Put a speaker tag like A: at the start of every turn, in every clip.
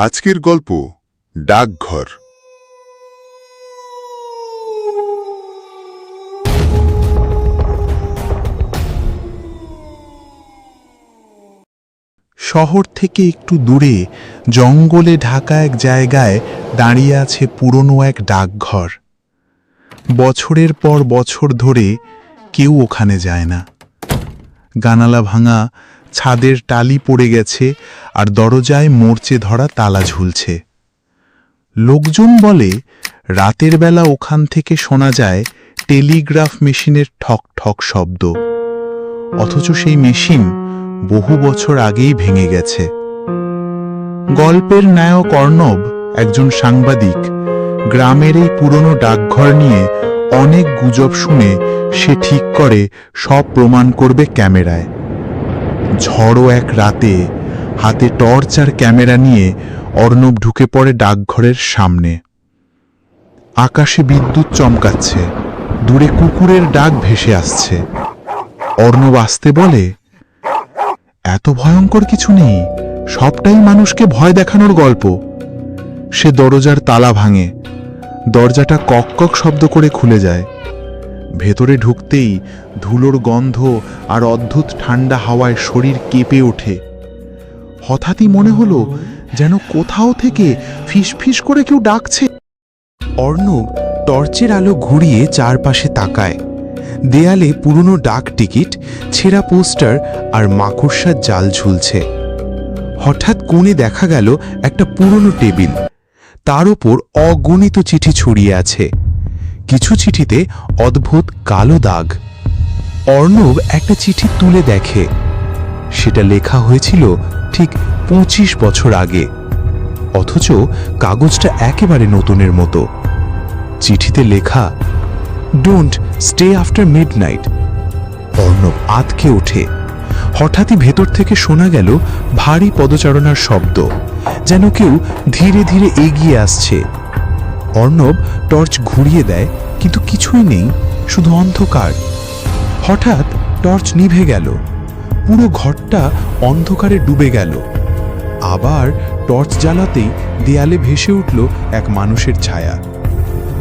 A: আজকের গল্প, ডাকঘর।
B: শহর থেকে একটু দূরে, জঙ্গলে ঢাকা এক জায়গায় দাঁড়িয়ে আছে পুরনো এক ডাকঘর। বছরের পর বছর ধরে কেউ ওখানে যায় না। গানালা ভাঙা ছাদের টালি পড়ে গেছে আর দরজায় মোর্চে ধরা তালা ঝুলছে। লোকজন বলে, রাতের বেলা ওখান থেকে শোনা যায় টেলিগ্রাফ মেশিনের ঠক ঠক শব্দ। অথচ সেই মেশিন বহু বছর আগেই ভেঙে গেছে। গল্পের নায়ক অর্ণব, একজন সাংবাদিক, গ্রামের এই পুরনো ডাকঘর নিয়ে অনেক গুজব শুনে সে ঠিক করে সব প্রমাণ করবে ক্যামেরায়। ঝড়ো এক রাতে হাতে টর্চ আর ক্যামেরা নিয়ে অর্ণব ঢুকে পড়ে ডাকঘরের সামনে। আকাশে বিদ্যুৎ চমকাচ্ছে, দূরে কুকুরের ডাক ভেসে আসছে। অর্ণব আসতে বলে, এত ভয়ঙ্কর কিছু নেই, সবটাই মানুষকে ভয় দেখানোর গল্প। সে দরজার তালা ভাঙে, দরজাটা কক কক শব্দ করে খুলে যায়। ভেতরে ঢুকতেই ধুলোর গন্ধ আর অদ্ভুত ঠান্ডা হাওয়ায় শরীর কেঁপে ওঠে। হঠাৎই মনে হলো যেন কোথাও থেকে ফিসফিস করে কেউ ডাকছে।
C: অর্ণব টর্চের আলো ঘুরিয়ে চারপাশে তাকায়। দেয়ালে পুরনো ডাক টিকিট, ছেঁড়া পোস্টার আর মাকড়সার জাল ঝুলছে। হঠাৎ কোণে দেখা গেল একটা পুরনো টেবিল। তার ওপর অগণিত চিঠি ছড়িয়ে আছে। কিছু চিঠিতে অদ্ভুত কালো দাগ। অর্ণব একটা চিঠি তুলে দেখে। সেটা লেখা হয়েছিল ঠিক পঁচিশ বছর আগে। অথচ কাগজটা একেবারে নতুনের মতো। চিঠিতে লেখা don't stay after midnight Arnab আতকে ওঠে। হঠাৎই ভেতর থেকে শোনা গেল ভারী পদচারণার শব্দ, যেন কেউ ধীরে ধীরে এগিয়ে আসছে। অর্ণব টর্চ ঘুরিয়ে দেয়, কিন্তু কিছুই নেই, শুধু অন্ধকার। হঠাৎ টর্চ নিভে গেল। পুরো ঘরটা অন্ধকারে ডুবে গেল। আবার টর্চ জ্বালাতেই দেয়ালে ভেসে উঠল এক মানুষের ছায়া।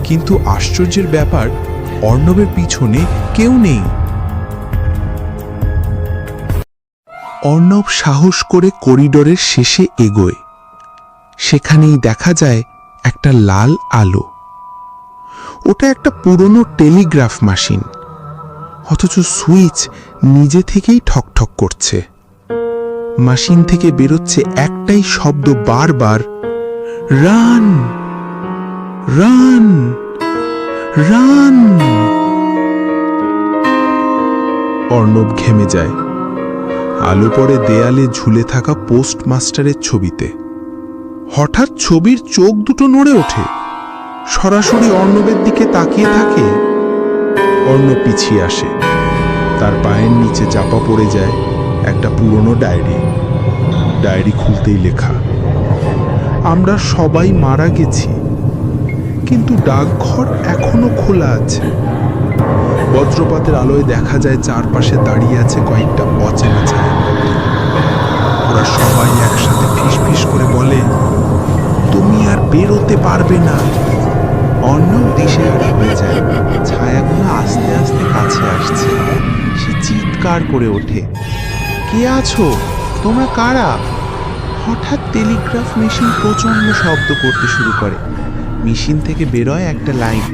C: কিন্তু আশ্চর্যের ব্যাপার, অর্ণবের পিছনে কেউ নেই।
B: অর্ণব সাহস করে করিডোরের শেষে এগোয়। সেখানেই দেখা যায় একটা লাল আলো। ওটা একটা পুরনো টেলিগ্রাফ মেশিন। অথচ সুইচ নিজে থেকেই ঠকঠক করছে। মেশিন থেকে বেরোচ্ছে একটাই শব্দ বারবার, রান! রান! রান! অর্ণব ঘেমে যায়। আলো পড়ে দেয়ালে ঝুলে থাকা পোস্টমাস্টারের ছবিতে। হঠাৎ ছবির চোখ দুটো নড়ে ওঠে। সরাসরি অর্ণবের দিকে তাকিয়ে থাকে। অর্ণব পিছিয়ে আসে। তার পায়ের নিচে চাপা পড়ে যায় একটা পুরনো ডায়েরি। ডায়েরি খুলতেই লেখা, আমরা সবাই মারা গেছি, কিন্তু ডাকঘর এখনও খোলা আছে। বজ্রপাতের আলোয় দেখা যায় চারপাশে দাঁড়িয়ে আছে কয়েকটা অচেনা ছায়া ওরা সবাই একসাথে ফিস ফিস করে বলে বেরোতে পারবে না। অন্য দিশে হয়ে যায় ছায়াগুলো আস্তে আস্তে কাছে আসছে। সে চিৎকার করে ওঠে। কে আছো? তোমরা কারা? হঠাৎ টেলিগ্রাফ মেশিন প্রচণ্ড শব্দ করতে শুরু করে। মেশিন থেকে বেরোয় একটা line.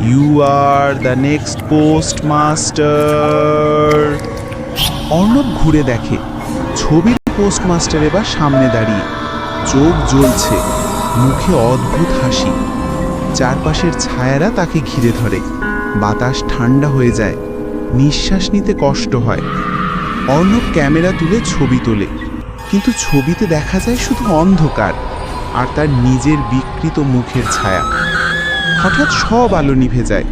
B: You are the next post master Arnab ঘুরে দেখে। ছবির পোস্টমাস্টার এবার সামনে দাঁড়িয়ে। চোখ জ্বলছে। মুখে অদ্ভুত হাসি। চারপাশের ছায়ারা তাকে ঘিরে ধরে। বাতাস ঠান্ডা হয়ে যায়। নিঃশ্বাস নিতে কষ্ট হয়। অর্ণব ক্যামেরা তুলে ছবি তোলে। কিন্তু ছবিতে দেখা যায় শুধু অন্ধকার আর তার নিজের বিকৃত মুখের ছায়া। হঠাৎ সব আলো নিভে যায়।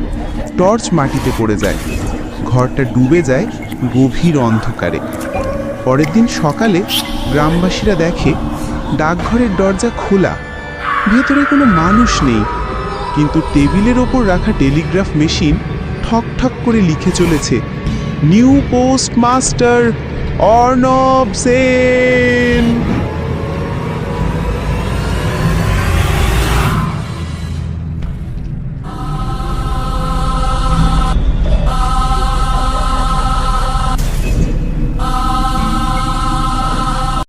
B: টর্চ মাটিতে পড়ে যায়। ঘরটা ডুবে যায় গভীর অন্ধকারে। পরের দিন সকালে গ্রামবাসীরা দেখে, ডাকঘরের দরজা খোলা। ভেতরে কোনো মানুষ নেই, কিন্তু টেবিলের ওপর রাখা টেলিগ্রাফ মেশিন ঠক ঠক করে লিখে চলেছে, new post master Arnab Sen.